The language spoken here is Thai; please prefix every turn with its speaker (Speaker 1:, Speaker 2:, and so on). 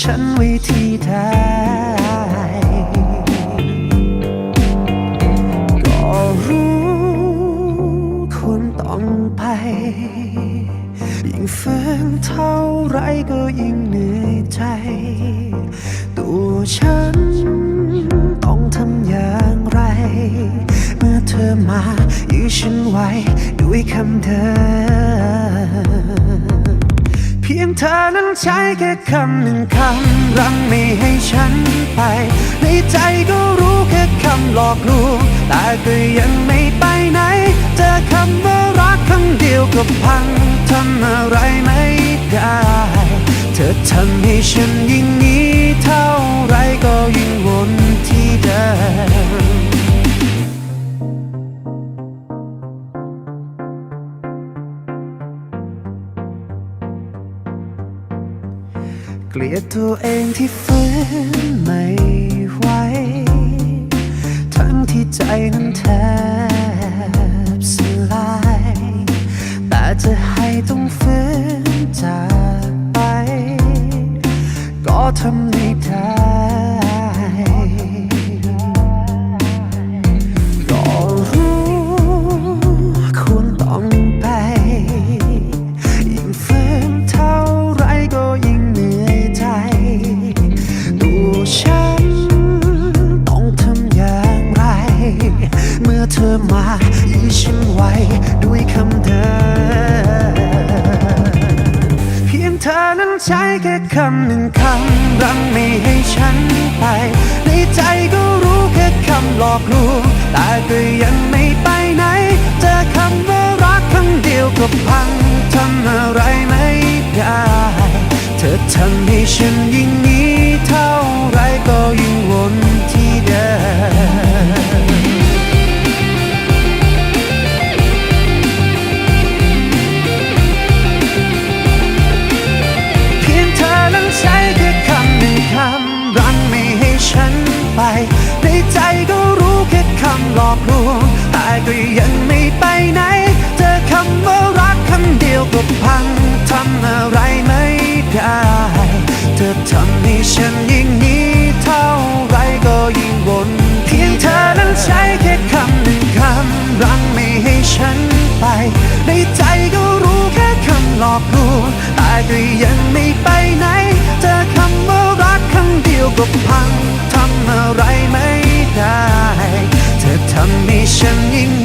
Speaker 1: ฉันไว้ที่ใดก็รู้ควรต้องไป ยิ่งฝืนเท่าไรก็ยิ่งเหนื่อยใจ ตัวฉันต้องทำอย่างไร เมื่อเธอมายื้อฉันไว้ด้วยคำเดิมเพี ยงเธอนั้นใช้แค่คำหนึ่งคำรั้งไม่ให้ฉันไป ในใจก็รู้แค่คำหลอกลวงแต่ก็ยังไม่ไปไหน เจอคำว่ารักคำเดียวก็พังทำอะไรไม่ได้ เธอทำให้ฉันยิ่งนี้เท่าไรก็ยิ่งวนที่เดิม เกลียดตัวเองที่ฝืนไม่ไหว ทั้งที่ใจนั้นแทบสลาย แต่จะให้ต้องฝืนจากไป ก็ทำ ฉันไว้ด้วยคำเดิมเพียงเธอนั้นใช้แค่คำหนึ่งคำรังไม่ให้ฉันไป ในใจก็รู้แค่คำหลอกลวงแต่ก็ยังไม่ไปไหน เจอคำว่ารักคำเดียวก็พังทำอะไรไม่ได้ เธอทำให้ฉันยิ่ง ใจก็รู้แค่คำหลอกลวง แต่ก็ยังไม่ไปไหน เจอคำว่ารักคำเดียวก็พังทำอะไรไม่ได้ เธอทำให้ฉันยิ่งนี้เท่าไรก็ยิ่งวนเพียงเธอนั้นใช้แค่คำหนึ่งคำรั้งไม่ให้ฉันไป ในใจก็รู้แค่คำหลอกลวง แต่ก็ยังไม่ไปไหน เจอคำว่ารักคำเดียวก็พังทำอะไร ไม่